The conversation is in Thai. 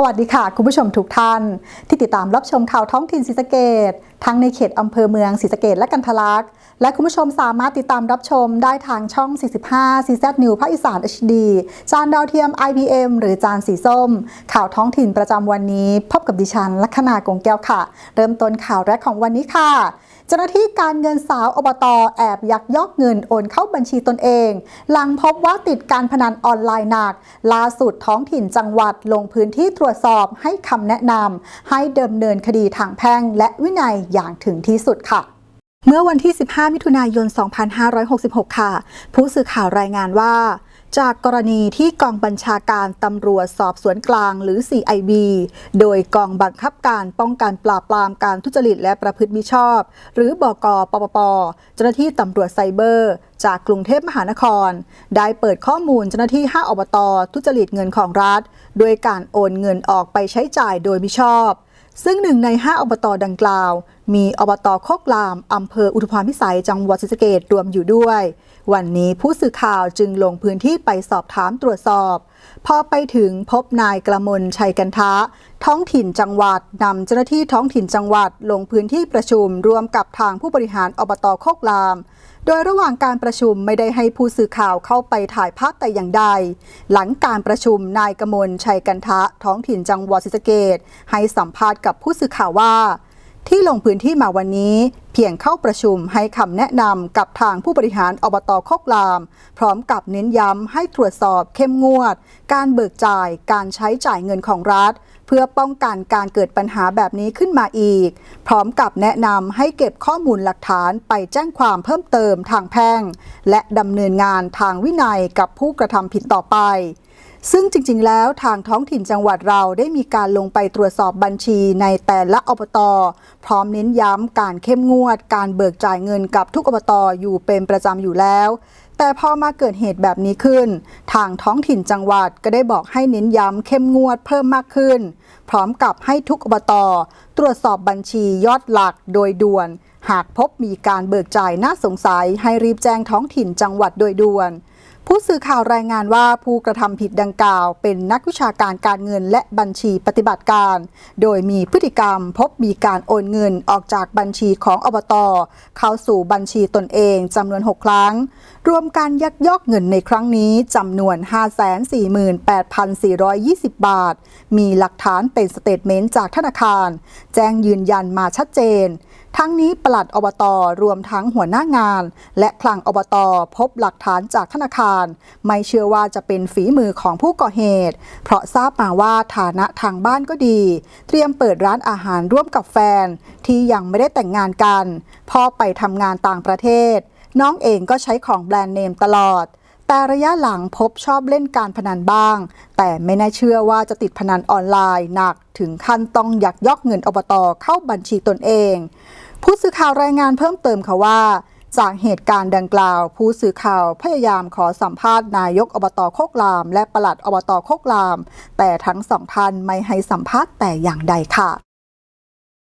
สวัสดีค่ะ คุณผู้ชมทุกท่าน ที่ติดตามรับชมข่าวท้องถิ่นศรีสะเกดทั้งในเขตอำเภอเมืองศรีสะเกดและกันทะลักและคุณผู้ชมสามารถติดตามรับชมได้ทางช่อง 45 CZ New ภาคอีสาน HD จานดาวเทียม IBM หรือจานสีส้ม ข่าวท้องถิ่นประจำวันนี้ พบกับดิฉันลัคนา กงแก้วค่ะ เริ่มต้นข่าวแรกของวันนี้ค่ะ เจ้าหน้าที่การเงินสาวอบตแอบยักยอกเงินโอนเข้าบัญชีตนเอง หลังพบว่าติดการพนันออนไลน์หนัก ล่าสุดท้องถิ่นจังหวัดลงพื้นที่ตรวจสอบให้คำแนะนำให้ดำเนินคดีทางแพ่งและวินัยอย่างถึงที่สุดค่ะเมื่อวันที่ 15 มิถุนายน 2566 ค่ะ ผู้สื่อข่าวรายงานว่า จากกรณีที่กองบัญชาการตำรวจสอบสวนกลางหรือ CIB โดยกองบังคับการป้องกันปราบปรามการทุจริตและประพฤติมิชอบ หรือบกปปป เจ้าหน้าที่ตำรวจไซเบอร์ จากกรุงเทพมหานคร ได้เปิดข้อมูลเจ้าหน้าที่ 5 อบต ทุจริตเงินของรัฐ โดยการโอนเงินออกไปใช้จ่ายโดยมิชอบ ซึ่งหนึ่งใน 5 อบตดังกล่าว มีอบตโคกลาม อำเภออุทุพรพิสัย จังหวัดศรีสะเกดรวมอยู่ด้วย วันนี้ผู้สื่อข่าวจึงลงพื้นที่ไปสอบถามตรวจสอบ พอไปถึงพบนายกระมลชัยกันทะ ท้องถิ่นจังหวัดนำเจ้าหน้าที่ท้องถิ่นจังหวัดลงพื้นที่ประชุมรวมกับทางผู้บริหารอบตโคกลาม โดยระหว่างการประชุมไม่ได้ให้ผู้สื่อข่าวเข้าไปถ่ายภาพแต่อย่างใด หลังการประชุมนายกมลชัยกันทะ ท้องถิ่นจังหวัดศรีสะเกดให้สัมภาษณ์กับผู้สื่อข่าวว่า ที่ลงพื้นที่มาวันนี้ เพียงเข้าประชุมให้คำแนะนำกับทางผู้บริหารอบตโคกลาม พร้อมกับเน้นย้ำให้ตรวจสอบเข้มงวด การเบิกจ่ายการใช้จ่ายเงินของรัฐ เพื่อป้องกันการเกิดปัญหาแบบนี้ขึ้นมาอีก พร้อมกับแนะนำให้เก็บข้อมูลหลักฐานไปแจ้งความเพิ่มเติมทางแพ่ง และดำเนินงานทางวินัยกับผู้กระทำผิดต่อไป ซึ่งจริง ๆ แล้วทางท้องถิ่นจังหวัดเราได้มีการลงไปตรวจสอบบัญชีในแต่ละอบต พร้อมเน้นย้ำการเข้มงวด การเบิกจ่ายเงินกับทุกอบตอยู่เป็นประจำอยู่แล้ว แต่พอมาเกิดเหตุแบบนี้ขึ้น ทางท้องถิ่นจังหวัดก็ได้บอกให้เน้นย้ำเข้มงวดเพิ่มมากขึ้น พร้อมกับให้ทุกอบต ตรวจสอบบัญชียอดหลักโดยด่วน หากพบมีการเบิกจ่ายน่าสงสัยให้รีบแจ้งท้องถิ่นจังหวัดโดยด่วน ผู้สื่อข่าวรายงานว่าผู้กระทำผิดดังกล่าว เป็นนักวิชาการการเงินและบัญชีปฏิบัติการ โดยมีพฤติกรรมพบมีการโอนเงินออกจากบัญชีของอบต เข้าสู่บัญชีตนเองจำนวน 6 ครั้ง รวมการยักยอกเงินในครั้งนี้จำนวน 548,420 บาท มีหลักฐานเป็นสเตทเมนต์จากธนาคาร แจ้งยืนยันมาชัดเจน ทั้งนี้ปลัดอบตรวมทั้งหัวหน้างาน และคลังอบตพบหลักฐานจากธนาคาร ไม่เชื่อว่าจะเป็นฝีมือของผู้ก่อเหตุ เพราะทราบมาว่าฐานะทางบ้านก็ดี เตรียมเปิดร้านอาหารร่วมกับแฟน ที่ยังไม่ได้แต่งงานกันพ่อไปทำงานต่างประเทศ น้องเองก็ใช้ของแบรนด์เนมตลอดแต่ระยะหลังพบชอบเล่นการพนันบ้าง แต่ไม่น่าเชื่อว่าจะติดพนันออนไลน์หนักถึงขั้นต้องยักยอกเงินอบตเข้าบัญชีตนเอง ผู้สื่อข่าวรายงานเพิ่มเติมค่ะว่า จากเหตุการณ์ดังกล่าว ผู้สื่อข่าวพยายามขอสัมภาษณ์นายกอบตโคกลาม และปลัดอบตโคกลาม แต่ทั้งสองท่านไม่ให้สัมภาษณ์แต่อย่างใดค่ะ